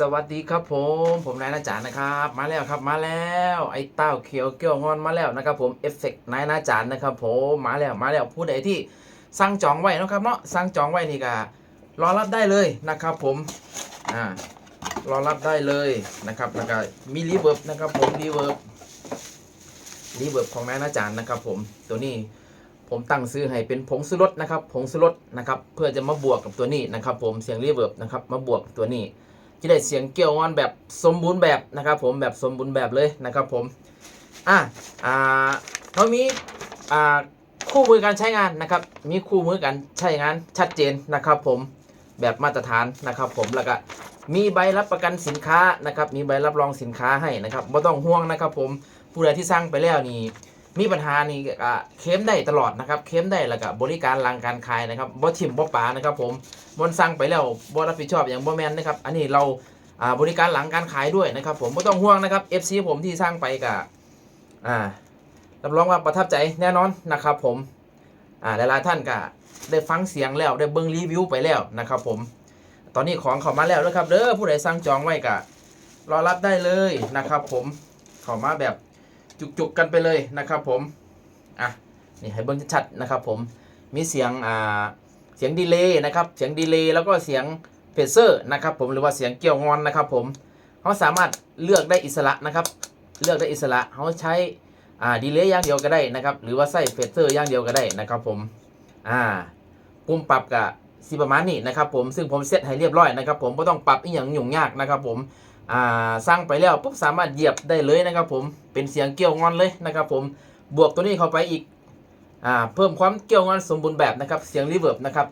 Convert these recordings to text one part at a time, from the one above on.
สวัสดีครับผม ผมนายนาจานะครับ มาแล้วครับมาแล้ว ไอ้เต้าเขียวเกี้ยวงอนมาแล้วนะครับผมเอฟเฟกนายนาจารย์นะครับผมมาแล้วมาแล้วผู้ใดที่สั่งจองไว้นะครับเนาะสั่งจองไว้นี่ก็รอรับได้เลยนะครับผมอ่ารอรับได้เลยนะครับแล้วก็มีรีเวิร์บนะครับผมรีเวิร์บรีเวิร์บของนายนาจารย์นะครับผมตัวนี้ผมตั้งซื้อให้เป็นผงสุรสนะครับผงสุรสนะครับเพื่อจะมาบวกกับตัวนี้นะครับผมเสียงรีเวิร์บนะครับมาบวกตัวนี้ จะได้เสียงเกี่ยวงอนแบบสมบูรณ์แบบนะครับผมแบบสมบูรณ์แบบเลยนะครับผมอะอ่าเขามีอ่าคู่มือการใช้งานนะครับ มีคู่มือการใช้งานชัดเจนนะครับผมแบบมาตรฐานนะครับผมแล้วก็มีใบรับประกันสินค้านะครับ มีใบรับรองสินค้าให้นะครับไม่ต้องห่วงนะครับผมผู้ใดที่สั่งไปแล้วนี่ มีปัญหานี่ก็เคลมได้ตลอดนะครับเคลมได้แล้วก็บริการหลังการขายนะครับบ่ทิมบ่ปานะครับ ผมบนสั่งไปแล้วบ่รับผิดชอบอย่างบ่แมนนะครับ อันนี้เราบริการหลังการขายด้วยนะครับ ผมไม่ต้องห่วงนะครับ FC ผมที่สร้างไปกับอ่ารับรองว่าประทับใจแน่นอนนะครับ ผมอ่าหลายๆท่านก็ได้ฟังเสียงแล้วได้เบิ่งรีวิวไปแล้วนะครับ ผม ตอนนี้ของเข้ามาแล้วนะครับเด้อผู้ใดสั่งจองไว้ก็รอรับได้เลยนะครับ ผมเข้ามาแบบ จุกๆกันไปเลยนะครับผม อะ นี่ให้เบิ่งชัดๆนะครับผม มีเสียงอ่าเสียงดีเลย์นะครับ เสียงดีเลย์แล้วก็เสียงเพเซอร์นะครับผมหรือว่าเสียงเกี่ยวงอนนะครับผมเขาสามารถเลือกได้อิสระนะครับ เลือกได้อิสระเขาใช้อ่าดีเลย์อย่างเดียวก็ได้นะครับ หรือว่าใส่เพเซอร์อย่างเดียวก็ได้นะครับผม อ่าปุ่มปรับกับสิประมาณนี้นะครับผมซึ่งผมเซตให้เรียบร้อยนะครับผมไม่ต้องปรับอีกอย่างยุ่งยากนะครับผม อ่าสร้างไปแล้วปุ๊บสามารถเหยียบได้เลยนะครับผมเป็นเสียงเกี่ยวงอนเลยนะครับผมบวกตัวนี้เข้าไปอีกอ่าเพิ่มความเกี่ยวงอนสมบูรณ์แบบนะครับเสียงรีเวิร์บนะครับ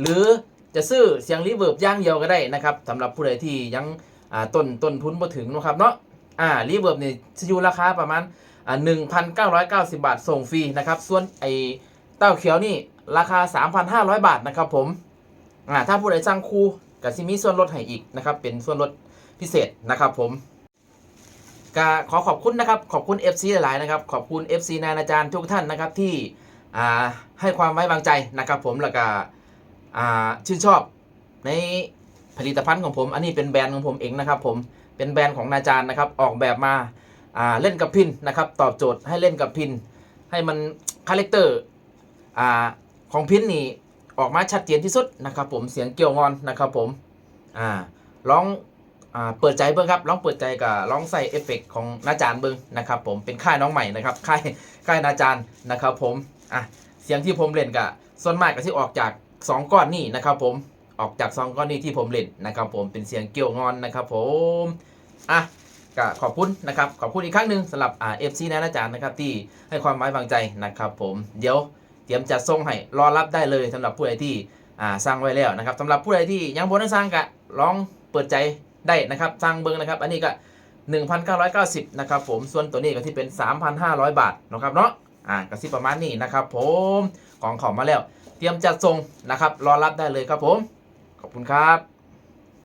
หรือจะซื้อเสียงรีเวิร์บย่างเดียวก็ได้นะครับสำหรับผู้ใดที่ยังอ่าต้นต้นทุนบ่ถึงนะครับเนาะอ่ารีเวิร์บเนี่ยจะอยู่ราคาประมาณอ่าหนึ่งพันเก้าร้อยเก้าสิบบาทส่งฟรีนะครับส่วนไอเต้าเขียวนี่ราคา3,500บาทนะครับผมอ่าถ้าผู้ใดสั่งคู่ก็สิมีส่วนลดให้อีกนะครับเป็นส่วนลด พิเศษนะครับผมก็ขอขอบคุณนะครับ ขอบคุณ FC หลายๆนะครับ ขอบคุณ FC นายอาจารย์ทุกท่านนะครับที่ให้ความไว้วางใจนะครับ ผมแล้วก็ชื่นชอบในผลิตภัณฑ์ของผม อันนี้เป็นแบรนด์ของผมเองนะครับ ผมเป็นแบรนด์ของนายอาจารย์นะครับ ออกแบบมาาเล่นกับพินนะครับ ตอบโจทย์ให้เล่นกับพิน ให้มันคาแรคเตอร์ของพินนี่ออกมาชัดเจนที่สุดนะครับ ผมเสียงเกี่ยวงอนนะครับ ผมร้อง อ่าเปิดใจเบิ้งครับลองเปิดใจกับลองใส่เอฟเฟกต์ของนาจารย์เบิ้งนะครับผมเป็นค่ายน้องใหม่นะครับค่ายค่ายนาจารย์นะครับผมอะเสียงที่ผมเล่นกับส่วนมากก็ที่ออกจาก 2 ก้อนนี่นะครับผมออกจาก2ก้อนนี้ที่ผมเล่นนะครับผมเป็นเสียงเกี่ยวงอนนะครับผมอะก็ขอบคุณนะครับขอบคุณอีกครั้งหนึ่งสำหรับอ่าเอฟซีนาอาจารย์นะครับที่ให้ความไว้วางใจนะครับผมเดี๋ยวเตรียมจัดส่งให้รอรับได้เลยสำหรับผู้ใดที่อ่าสร้างไว้แล้วนะครับสำหรับผู้ใดที่ยังบ่ได้สร้างก็ลองเปิดใจ ได้นะครับสร้างเบิ้งนะครับ อันนี้ก็ 1,990นะครับผมส่วนตัวนี้ก็ที่เป็น 3,500 บาทนะครับเนาะอ่ากระซิบประมาณนี้นะครับ ผมของของมาแล้ว เตรียมจัดส่งนะครับรอรับได้เลยครับผม ขอบคุณครับ